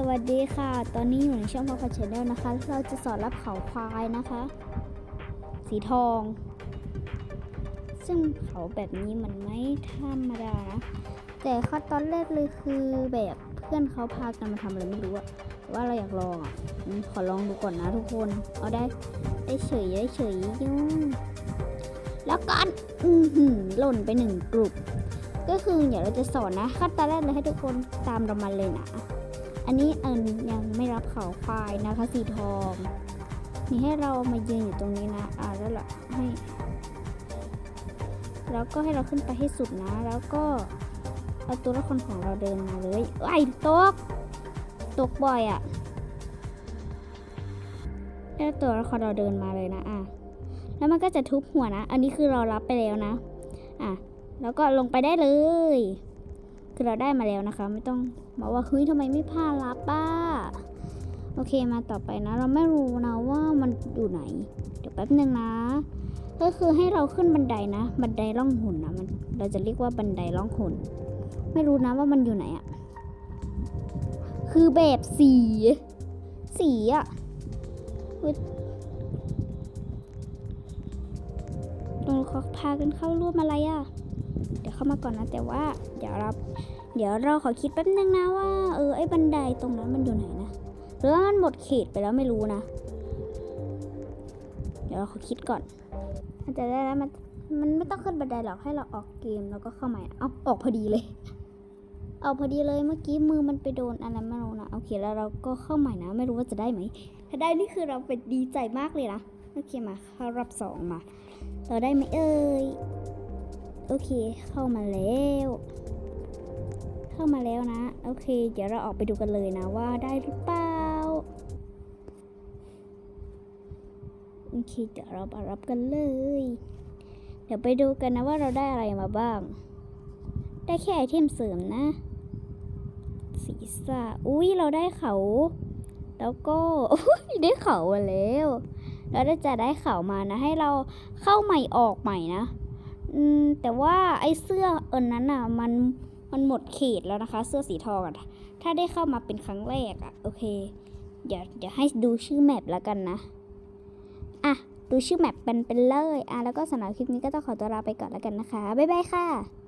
สวัสดีค่ะ ตอนนี้อยู่ในช่องพ่อพัชเนลนะคะ เราจะสอนรับเขาควายนะคะ สีทอง ซึ่งเขาแบบนี้มันไม่ธรรมดานะ แต่ขั้นตอนแรกเลยคือแบบเพื่อนเขาพากันมาทำอะไรไม่รู้อะว่าเราอยากลองอะขอลองดูก่อนนะทุกคน เอาได้ ได้เฉยได้เฉยยุ่งแล้วกันอือหือหล่นไปหนึ่งกลุ่มก็คือเดี๋ยวเราจะสอนนะขั้นตอนแรกเลยให้ทุกคนตามเรามาเลยนะ อันนี้อิญยังไม่รับเขาควายนะคะสีทองนี่ให้เรามายืนอยู่ตรงนี้นะ อ่าแล้วล่ะให้ แล้วก็ให้เราขึ้นไปให้สุดนะ แล้วก็เอาตัวละครของเราเดินมาเลยไอ้ยตก ตกบ่อยอะ่ะแล้วตัวละครเราเดินมาเลยนะอะแล้วมันก็จะทุบหัวนะ อันนี้คือเรารับไปแล้วนะ อะ แล้วก็ลงไปได้เลย คือเราได้มาแล้วนะคะ ไม่ต้องบอกว่าเฮ้ยทำไมไม่พารับป้าโอเคมาต่อไปนะ เราไม่รู้นะว่ามันอยู่ไหน เดี๋ยวแป๊บหนึ่งนะ ก็คือให้เราขึ้นบันไดนะ บันไดล่องหุ่นนะมันเราจะเรียกว่าบันไดล่องหุ่น ไม่รู้นะว่ามันอยู่ไหนอะคือแบบสี สีอะอุ๊ยตรงเขาพากันเข้าร่วมอะไรอะเดี๋ยว เข้ามาก่อนนะ แต่ว่าเดี๋ยวเราเดี๋ยวเราขอคิดแป๊บนึงนะว่า เออไอ้บันไดตรงนั้นมันอยู่ไหนนะหรือว่ามันหมดเขตไปแล้วไม่รู้นะ เดี๋ยวเราขอคิดก่อนอาจจะได้แล้วมันมันไม่ต้องขึ้นบันไดหรอกให้เราออกเกมแล้วก็เข้าใหม่เอาออกพอดีเลยออกพอดีเลยเมื่อกี้มือมันไปโดนอะไรไม่รู้นะโอเคแล้วเราก็เข้าใหม่นะ ไม่รู้ว่าจะได้ไหมถ้าได้นี่คือเราเป็นดีใจมากเลยนะโอเคมาเข้ารอบสองมา เราได้ไหมเอ่ย โอเค เข้ามาแล้ว เข้ามาแล้วนะ โอเค เดี๋ยวเราออกไปดูกันเลยนะว่าได้หรือเปล่า โอเค เดี๋ยวเรามารับกันเลย เดี๋ยวไปดูกันนะว่าเราได้อะไรมาบ้าง ได้แค่ไอเทมเสริมนะศีรษะอุ้ยเราได้เขา แล้วก็ได้เขามาแล้ว เราจะได้เขามานะ ให้เราเข้าใหม่ออกใหม่นะ อืมแต่ว่าไอ้เสื้อเอินนั้นอะมันมันหมดเขตแล้วนะคะ เสื้อสีทองอะถ้าได้เข้ามาเป็นครั้งแรกอะโอเคเดี๋ยวเดี๋ยวให้ดูชื่อแมปแล้วกันนะอะดูชื่อแมปเป็นเป็นเลยอะแล้วก็สำหรับคลิปนี้ก็ต้องขอตัวลาไปก่อนแล้วกันนะคะบ๊ายบายค่ะ